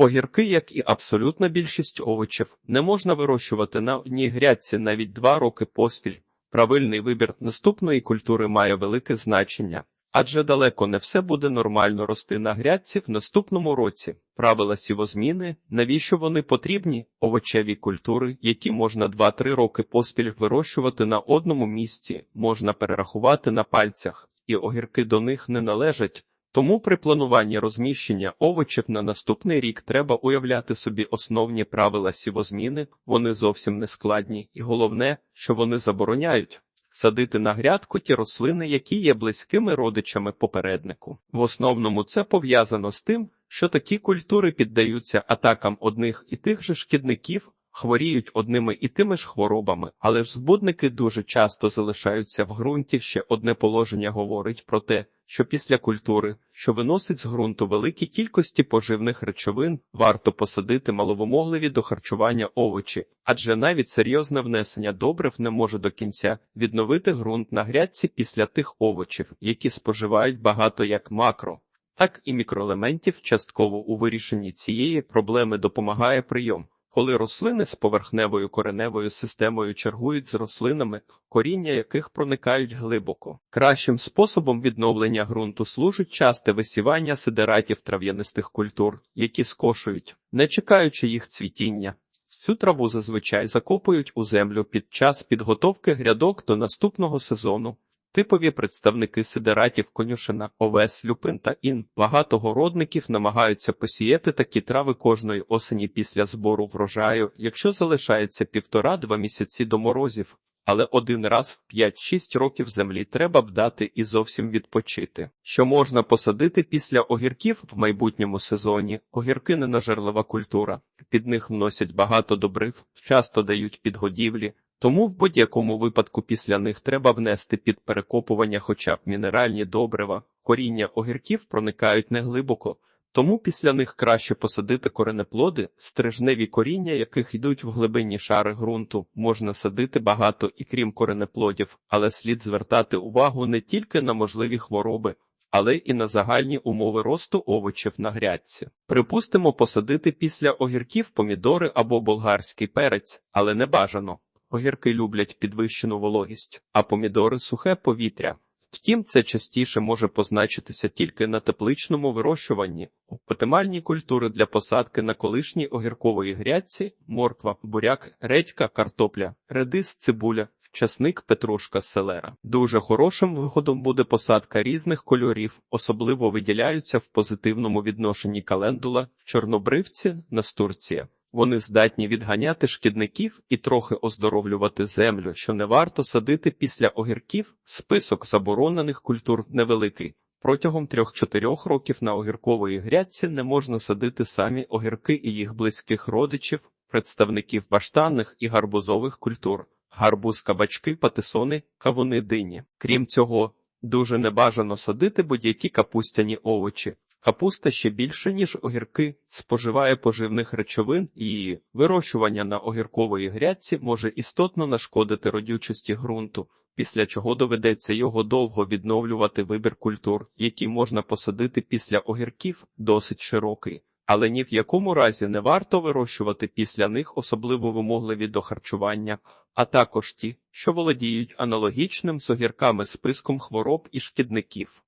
Огірки, як і абсолютна більшість овочів, не можна вирощувати на одній грядці навіть два роки поспіль. Правильний вибір наступної культури має велике значення, адже далеко не все буде нормально рости на грядці в наступному році. Правила сівозміни, навіщо вони потрібні? Овочеві культури, які можна 2-3 роки поспіль вирощувати на одному місці, можна перерахувати на пальцях, і огірки до них не належать. Тому при плануванні розміщення овочів на наступний рік треба уявляти собі основні правила сівозміни, вони зовсім не складні, і головне, що вони забороняють садити на грядку ті рослини, які є близькими родичами попереднику. В основному це пов'язано з тим, що такі культури піддаються атакам одних і тих же шкідників, хворіють одними і тими ж хворобами, але ж збудники дуже часто залишаються в ґрунті. Ще одне положення говорить про те, що після культури, що виносить з ґрунту великі кількості поживних речовин, варто посадити маловимогливі до харчування овочі, адже навіть серйозне внесення добрив не може до кінця відновити ґрунт на грядці після тих овочів, які споживають багато як макро. Так і мікроелементів частково у вирішенні цієї проблеми допомагає прийом. Коли рослини з поверхневою кореневою системою чергують з рослинами, коріння яких проникають глибоко. Кращим способом відновлення ґрунту служить часте висівання сидератів трав'янистих культур, які скошують, не чекаючи їх цвітіння. Цю траву зазвичай закопують у землю під час підготовки грядок до наступного сезону. Типові представники сидератів конюшина, овес, люпин та ін. Багато городників намагаються посіяти такі трави кожної осені після збору врожаю, якщо залишається півтора-два місяці до морозів. Але один раз в 5-6 років землі треба б дати і зовсім відпочити. Що можна посадити після огірків в майбутньому сезоні? Огірки ненажерлива культура. Під них вносять багато добрив, часто дають підгодівлі, тому в будь-якому випадку після них треба внести під перекопування хоча б мінеральні добрива. Коріння огірків проникають неглибоко, тому після них краще посадити коренеплоди, стрижневі коріння, яких йдуть в глибинні шари ґрунту, можна садити багато і крім коренеплодів, але слід звертати увагу не тільки на можливі хвороби. Але і на загальні умови росту овочів на грядці. Припустимо, посадити після огірків помідори або болгарський перець, але не бажано. Огірки люблять підвищену вологість, а помідори сухе повітря. Втім, це частіше може позначитися тільки на тепличному вирощуванні. Оптимальні культури для посадки на колишній огіркової грядці морква, буряк, редька, картопля, редис, цибуля, часник, петрушка, селера. Дуже хорошим виходом буде посадка різних кольорів, особливо виділяються в позитивному відношенні календула, чорнобривці, настурція. Вони здатні відганяти шкідників і трохи оздоровлювати землю, що не варто садити після огірків. Список заборонених культур невеликий. Протягом 3-4 років на огіркової грядці не можна садити самі огірки і їх близьких родичів, представників баштанних і гарбузових культур, гарбуз, кабачки, патисони, кавуни, дині. Крім цього, дуже небажано садити будь-які капустяні овочі. Капуста ще більше, ніж огірки, споживає поживних речовин і вирощування на огіркової грядці може істотно нашкодити родючості ґрунту, після чого доведеться його довго відновлювати вибір культур, які можна посадити після огірків, досить широкий. Але ні в якому разі не варто вирощувати після них особливо вимогливі до харчування, а також ті, що володіють аналогічним з огірками списком хвороб і шкідників.